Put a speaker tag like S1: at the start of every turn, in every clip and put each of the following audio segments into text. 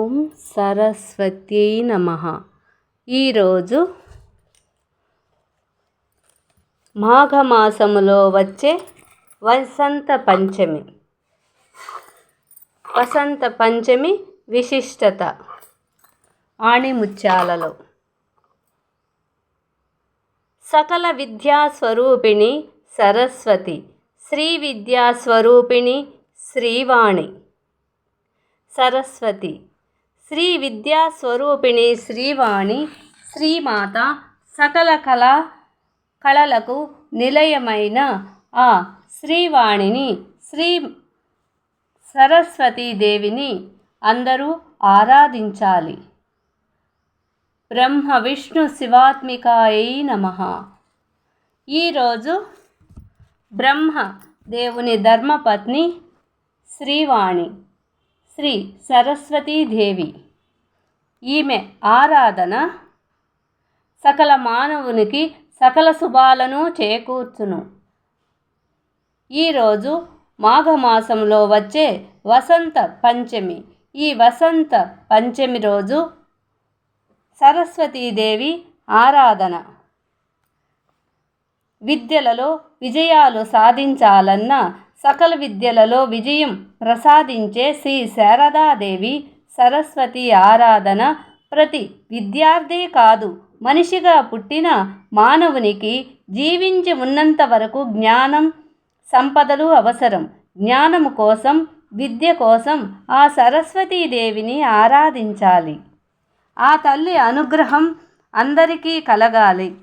S1: ఓం సరస్వత్యై నమ. ఈరోజు మాఘమాసములో వచ్చే వసంత పంచమి. వసంత పంచమి విశిష్టత ఆణిముత్యాలలో. సకల విద్యా స్వరూపిణి సరస్వతి శ్రీ విద్యా స్వరూపిణి శ్రీవాణి. సరస్వతి శ్రీ విద్యా స్వరూపిణి శ్రీవాణి శ్రీమాత సకల కళ కళలకు నిలయమైన ఆ శ్రీవాణిని శ్రీ సరస్వతీదేవిని అందరూ ఆరాధించాలి. బ్రహ్మ విష్ణు శివాత్మికాయ నమ. ఈరోజు బ్రహ్మ దేవుని ధర్మపత్ని శ్రీవాణి. శ్రీ సరస్వతీదేవి ఈమె ఆరాధన సకల మానవునికి సకల శుభాలను చేకూర్చును. ఈరోజు మాఘమాసంలో వచ్చే వసంత పంచమి. ఈ వసంత పంచమి రోజు సరస్వతీదేవి ఆరాధన. విద్యలలో విజయాలు సాధించాలన్న సకల విద్యలలో విజయం ప్రసాదించే శ్రీ శారదాదేవి సరస్వతి ఆరాధన ప్రతి విద్యార్థి కాదు మనిషిగా పుట్టిన మానవునికి జీవించి ఉన్నంత వరకు జ్ఞానం సంపదలు అవసరం. జ్ఞానము కోసం విద్య కోసం ఆ సరస్వతీదేవిని ఆరాధించాలి. ఆ తల్లి అనుగ్రహం అందరికీ కలగాలి.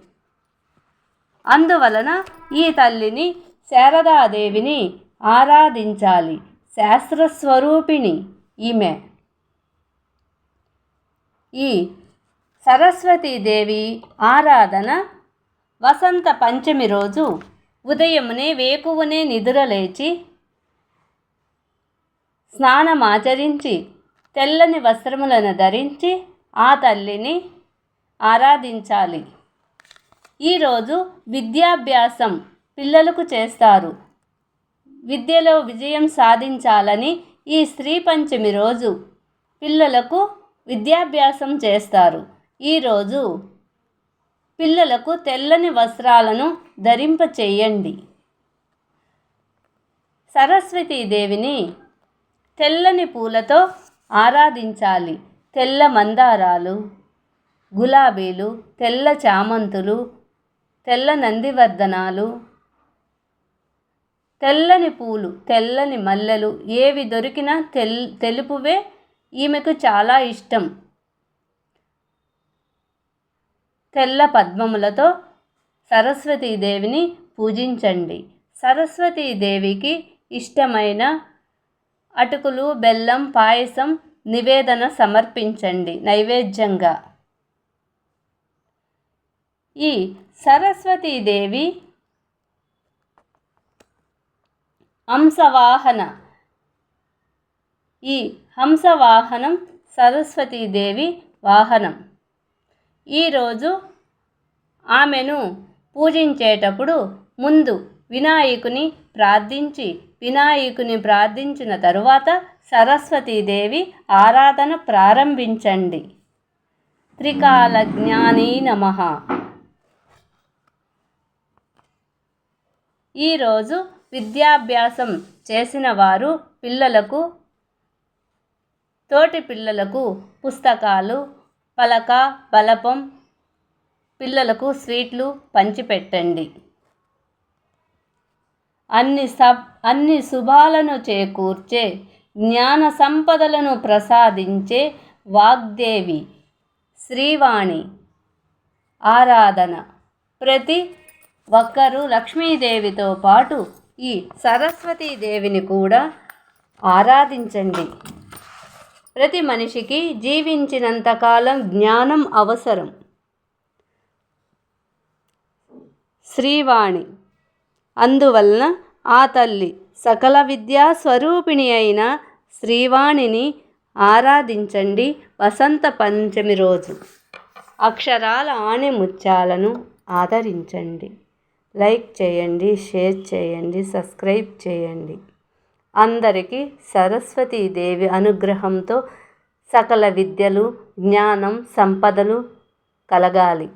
S1: అందువలన ఈ తల్లిని శారదాదేవిని ఆరాధించాలి. శాస్త్రస్వరూపిణి ఈమె. ఈ సరస్వతీదేవి ఆరాధన వసంత పంచమి రోజు ఉదయమునే వేకువునే నిద్రలేచి స్నానమాచరించి తెల్లని వస్త్రములను ధరించి ఆ తల్లిని ఆరాధించాలి. ఈరోజు విద్యాభ్యాసం పిల్లలకు చేస్తారు. విద్యలో విజయం సాధించాలని ఈ స్త్రీ పంచమి రోజు పిల్లలకు విద్యాభ్యాసం చేస్తారు. ఈరోజు పిల్లలకు తెల్లని వస్త్రాలను ధరింప చేయండి. సరస్వతీదేవిని తెల్లని పూలతో ఆరాధించాలి. తెల్ల మందారాలు గులాబీలు తెల్ల చామంతులు తెల్ల నందివర్ధనాలు తెల్లని పూలు తెల్లని మల్లెలు ఏవి దొరికినా తెల్ తెలుపువే ఈమెకు చాలా ఇష్టం. తెల్ల పద్మములతో సరస్వతీదేవిని పూజించండి. సరస్వతీదేవికి ఇష్టమైన అటుకులు బెల్లం పాయసం నివేదన సమర్పించండి నైవేద్యంగా. ఈ సరస్వతీదేవి హంసవాహన. ఈ హంసవాహనం సరస్వతీదేవి వాహనం. ఈరోజు ఆమెను పూజించేటప్పుడు ముందు వినాయకుని ప్రార్థించి వినాయకుని ప్రార్థించిన తరువాత సరస్వతీదేవి ఆరాధన ప్రారంభించండి. త్రికాల జ్ఞానీ నమ. ఈరోజు విద్యాభ్యాసం చేసిన వారు పిల్లలకు తోటి పిల్లలకు పుస్తకాలు పలక బలపం పిల్లలకు స్వీట్లు పంచిపెట్టండి. అన్ని సబ్ అన్ని శుభాలను చేకూర్చే జ్ఞాన సంపదలను ప్రసాదించే వాగ్దేవి శ్రీవాణి. ఆరాధన. ప్రతి ఒక్కరూ లక్ష్మీదేవితో పాటు ఈ సరస్వతీదేవిని కూడా ఆరాధించండి. ప్రతి మనిషికి జీవించినంతకాలం జ్ఞానం అవసరం. శ్రీవాణి. అందువలన ఆ తల్లి సకల విద్యా స్వరూపిణి అయిన శ్రీవాణిని ఆరాధించండి వసంత పంచమి రోజు. అక్షరాల ఆణిముత్యాలను ఆదరించండి. లైక్ చేయండి షేర్ చేయండి సబ్స్క్రైబ్ చేయండి. అందరికీ సరస్వతీదేవి అనుగ్రహంతో సకల విద్యలు జ్ఞానం సంపదలు కలగాలి.